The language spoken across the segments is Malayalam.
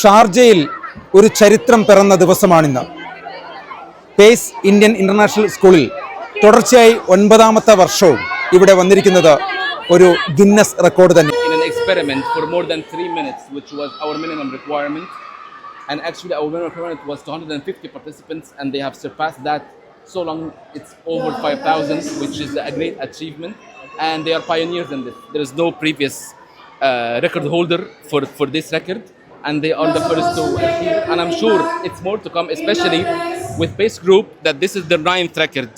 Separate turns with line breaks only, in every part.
ഷാർജയിൽ ഒരു ചരിത്രം പിറന്ന ദിവസമാണിന്ന് പേസ് ഇന്ത്യൻ ഇന്റർനാഷണൽ സ്കൂളിൽ തുടർച്ചയായി ഒൻപതാമത്തെ വർഷവും ഇവിടെ വന്നിരിക്കുന്നത് ഒരു ഗിന്നസ് റെക്കോർഡ് തന്നെ
experiment for more than three minutes, which was our minimum requirement. And actually, our minimum requirement was 250 participants, and they have surpassed that. So long, it's over 5,000, which is a great achievement. And they are pioneers in this. There is no previous uh, record holder for, for this record, and they are the first to achieve. And I'm sure it's more to come, especially with Pace Group, that this is the ninth record.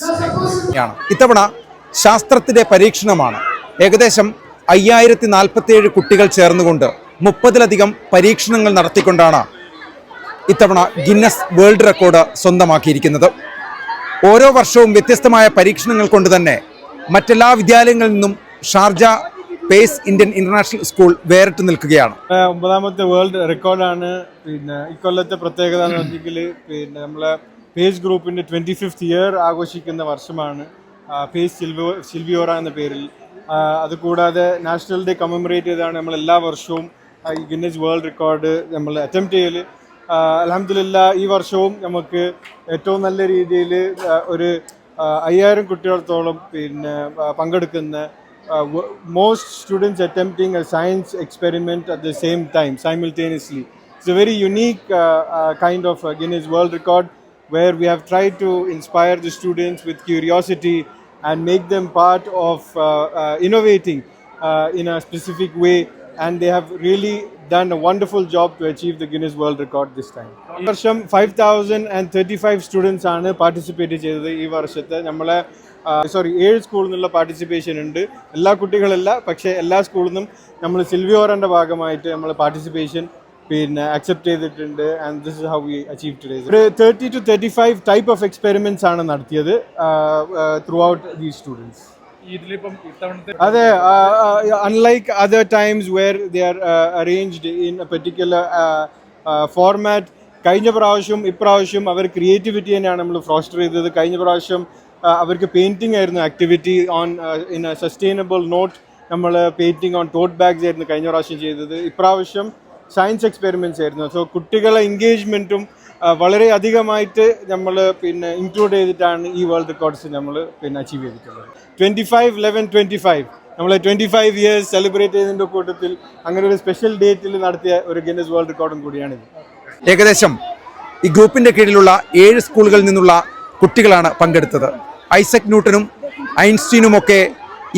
ഇത്തവണ ശാസ്ത്രത്തിന്റെ പരീക്ഷണമാണ് ഏകദേശം അയ്യായിരത്തി നാൽപ്പത്തിയേഴ് കുട്ടികൾ ചേർന്നുകൊണ്ട് മുപ്പതിലധികം പരീക്ഷണങ്ങൾ നടത്തിക്കൊണ്ടാണ് ഇത്തവണ ഗിന്നസ് വേൾഡ് റെക്കോർഡ് സ്വന്തമാക്കിയിരിക്കുന്നത് ഓരോ വർഷവും വ്യത്യസ്തമായ പരീക്ഷണങ്ങൾ കൊണ്ട് തന്നെ മറ്റെല്ലാ വിദ്യാലയങ്ങളിൽ നിന്നും Sharjah Pace Indian International School വേറിട്ട് നിൽക്കുകയാണ്.
ഒമ്പതാമത്തെ വേൾഡ് റെക്കോർഡാണ്. പിന്നെ ഇക്കൊല്ലത്തെ പ്രത്യേകത എന്ന് പറഞ്ഞെങ്കിൽ പിന്നെ നമ്മളെ പേജ് ഗ്രൂപ്പിന്റെ ട്വന്റി ഫിഫ്ത്ത് ഇയർ ആഘോഷിക്കുന്ന വർഷമാണ്. പേജ് സിൽവോ സിൽവിയോറ എന്ന പേരിൽ. അതുകൂടാതെ നാഷണൽ ഡേ കമ്മറേറ്റ് ചെയ്താണ് നമ്മൾ എല്ലാ വർഷവും ഈ ഗിന്നസ് വേൾഡ് റെക്കോർഡ് നമ്മൾ അറ്റംപ്റ്റ് ചെയ്യൽ. അലഹമില്ല ഈ വർഷവും നമുക്ക് ഏറ്റവും നല്ല രീതിയിൽ ഒരു അയ്യായിരം കുട്ടികളത്തോളം പിന്നെ പങ്കെടുക്കുന്ന most students attempting a science experiment at the same time simultaneously. It's a very unique uh, uh, kind of uh, guinness world record where we have tried to inspire the students with curiosity and make them part of uh, uh, innovating uh, in a specific way and they have really done a wonderful job to achieve the Guinness World Record this time. ഈ വർഷം five thousand and thirty five students ആണ് പാർട്ടിസിപ്പേറ്റ് ചെയ്തത് ഈ വർഷത്തെ. നമ്മളെ സോറി ഏഴ് സ്കൂളിൽ നിന്നുള്ള പാർട്ടിസിപ്പേഷൻ ഉണ്ട്. എല്ലാ കുട്ടികളല്ല പക്ഷേ എല്ലാ സ്കൂളിൽ നിന്നും നമ്മൾ സിൽവിയോറിന്റെ ഭാഗമായിട്ട് നമ്മൾ പാർട്ടിസിപ്പേഷൻ പിന്നെ അക്സെപ്റ്റ് ചെയ്തിട്ടുണ്ട്. And this is how we achieve today ഒരു thirty two thirty five type of experiments ആണ് നടത്തിയത് ത്രൂ ഔട്ട് ദീസ് സ്റ്റുഡൻസ് അതെ unlike other times where they are arranged in a particular format കഴിഞ്ഞ പ്രാവശ്യം ഇപ്രാവശ്യം അവർ ക്രിയേറ്റിവിറ്റി തന്നെയാണ് നമ്മൾ ഫ്രോസ്റ്റർ ചെയ്തത്. കഴിഞ്ഞ പ്രാവശ്യം അവർക്ക് പെയിന്റിംഗ് ആയിരുന്നു activity on in a sustainable note നമ്മൾ പെയിന്റിംഗ് ഓൺ ടോട്ട് ബാഗ്സ് ആയിരുന്നു കഴിഞ്ഞ പ്രാവശ്യം ചെയ്തത്. ഇപ്രാവശ്യം സയൻസ് എക്സ്പെരിമെന്റ്സ് ആയിരുന്നു. സോ കുട്ടികളെ എൻഗേജ്മെന്റും വളരെ അധികമായിട്ട് നമ്മൾ പിന്നെ ഇൻക്ലൂഡ് ചെയ്തിട്ടാണ് ഈ വേൾഡ് റെക്കോർഡ്സ് നമ്മൾ പിന്നെ അച്ചീവ് ചെയ്തിട്ടുള്ളത്. Twenty five eleven twenty five നമ്മൾ ട്വന്റി ഫൈവ് ഇയേഴ്സ് സെലിബ്രേറ്റ് ചെയ്തതിന്റെ കൂട്ടത്തിൽ അങ്ങനെ ഒരു സ്പെഷ്യൽ ഡേറ്റിൽ നടത്തിയ ഒരു ഗിന്നസ് വേൾഡ് റെക്കോർഡും കൂടിയാണിത്
ഏകദേശം ഈ ഗ്രൂപ്പിന്റെ കീഴിലുള്ള ഏഴ് സ്കൂളുകളിൽ നിന്നുള്ള കുട്ടികളാണ് പങ്കെടുത്തത്. ഐസക് ന്യൂട്ടനും ഐൻസ്റ്റീനുമൊക്കെ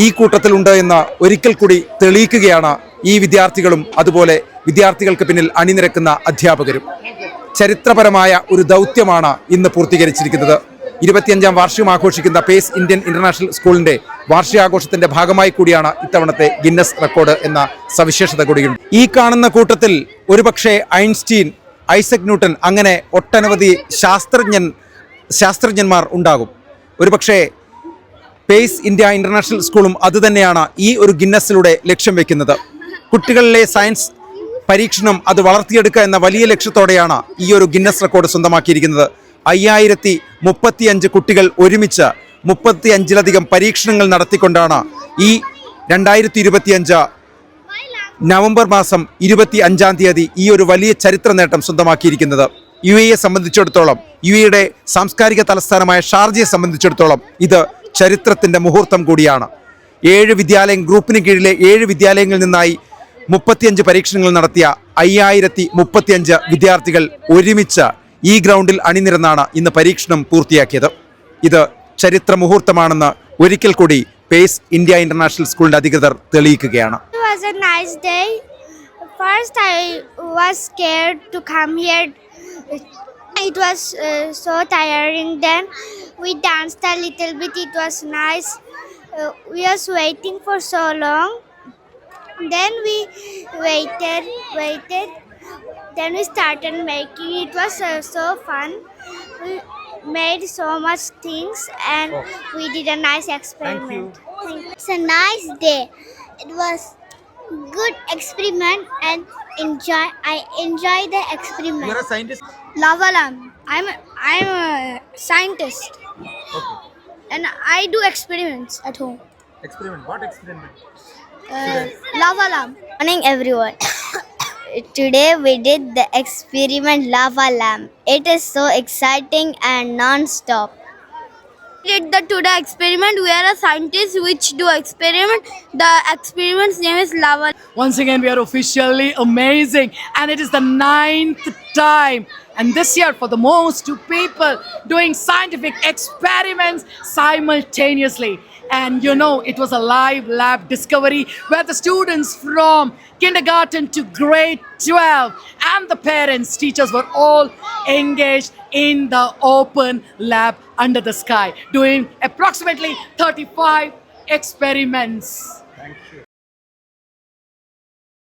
ഈ കൂട്ടത്തിലുണ്ട് എന്ന് ഒരിക്കൽ കൂടി തെളിയിക്കുകയാണ് ഈ വിദ്യാർത്ഥികളും അതുപോലെ വിദ്യാർത്ഥികൾക്ക് പിന്നിൽ അണിനിരക്കുന്ന അധ്യാപകരും. ചരിത്രപരമായ ഒരു ദൗത്യമാണ് ഇന്ന് പൂർത്തീകരിച്ചിരിക്കുന്നത്. ഇരുപത്തിയഞ്ചാം വാർഷികം ആഘോഷിക്കുന്ന പേസ് ഇന്ത്യൻ ഇന്റർനാഷണൽ സ്കൂളിന്റെ വാർഷികാഘോഷത്തിന്റെ ഭാഗമായി കൂടിയാണ് ഇത്തവണത്തെ ഗിന്നസ് റെക്കോർഡ് എന്ന സവിശേഷത കൂടിയുണ്ട് ഈ കാണുന്ന കൂട്ടത്തിൽ ഒരുപക്ഷെ ഐൻസ്റ്റീൻ ഐസക് ന്യൂട്ടൻ അങ്ങനെ ഒട്ടനവധി ശാസ്ത്രജ്ഞൻ ശാസ്ത്രജ്ഞന്മാർ ഉണ്ടാകും. ഒരുപക്ഷെ പേസ് ഇന്ത്യ ഇന്റർനാഷണൽ സ്കൂളും അതുതന്നെയാണ് ഈ ഒരു ഗിന്നസിലൂടെ ലക്ഷ്യം വെക്കുന്നത്. കുട്ടികളിലെ സയൻസ് പരീക്ഷണം അത് വളർത്തിയെടുക്കുക എന്ന വലിയ ലക്ഷ്യത്തോടെയാണ് ഈ ഒരു ഗിന്നസ് റെക്കോർഡ് സ്വന്തമാക്കിയിരിക്കുന്നത്. അയ്യായിരത്തി മുപ്പത്തിയഞ്ച് കുട്ടികൾ ഒരുമിച്ച് മുപ്പത്തി അഞ്ചിലധികം പരീക്ഷണങ്ങൾ നടത്തിക്കൊണ്ടാണ് ഈ രണ്ടായിരത്തി ഇരുപത്തിയഞ്ച് നവംബർ മാസം ഇരുപത്തി അഞ്ചാം തീയതി ഈ ഒരു വലിയ ചരിത്ര നേട്ടം സ്വന്തമാക്കിയിരിക്കുന്നത്. യു എയെ സംബന്ധിച്ചിടത്തോളം യു എയുടെ സാംസ്കാരിക തലസ്ഥാനമായ ഷാർജയെ സംബന്ധിച്ചിടത്തോളം ഇത് ചരിത്രത്തിന്റെ മുഹൂർത്തം കൂടിയാണ്. ഏഴ് വിദ്യാലയം ഗ്രൂപ്പിന് കീഴിലെ ഏഴ് വിദ്യാലയങ്ങളിൽ നിന്നായി മുപ്പത്തിയഞ്ച് പരീക്ഷണങ്ങൾ നടത്തിയ അയ്യായിരത്തി മുപ്പത്തിയഞ്ച് വിദ്യാർത്ഥികൾ ഒരുമിച്ച് ഈ ഗ്രൗണ്ടിൽ അണിനിരന്നാണ് ഇന്ന് പരീക്ഷണം പൂർത്തിയാക്കിയത് ഇത് ചരിത്ര മുഹൂർത്തമാണെന്ന് ഒരിക്കൽ കൂടി പേസ് ഇന്ത്യ ഇന്റർനാഷണൽ സ്കൂളിന്റെ അധികൃതർ തെളിയിക്കുകയാണ്
It was uh, so tiring. Then we danced a little bit. It was nice. Uh, we was waiting for so long. Then we waited, waited. Then we started making. It was uh, so fun. We made so much things and we did a nice experiment. It's a nice day. It was good experiment and enjoy. I enjoy the experiment.
You're a scientist.
Lavalam. I'm a, I'm a scientist. Okay. And I do experiments at home.
Experiment. What experiment?
Uh, Lavalam. Morning everyone.
Today we did the experiment lava lamp. It is so exciting and non-stop. Did the today experiment? We are a scientist which do experiment. The experiment's name is lava.
Once again, we are officially amazing, and it is the ninth time. And this year, for the most two people doing scientific experiments simultaneously. And you know, it was a live lab discovery where the students from kindergarten to grade 12 and the parents, teachers were all engaged in the open lab under the sky, doing approximately 35 experiments.
Thank you.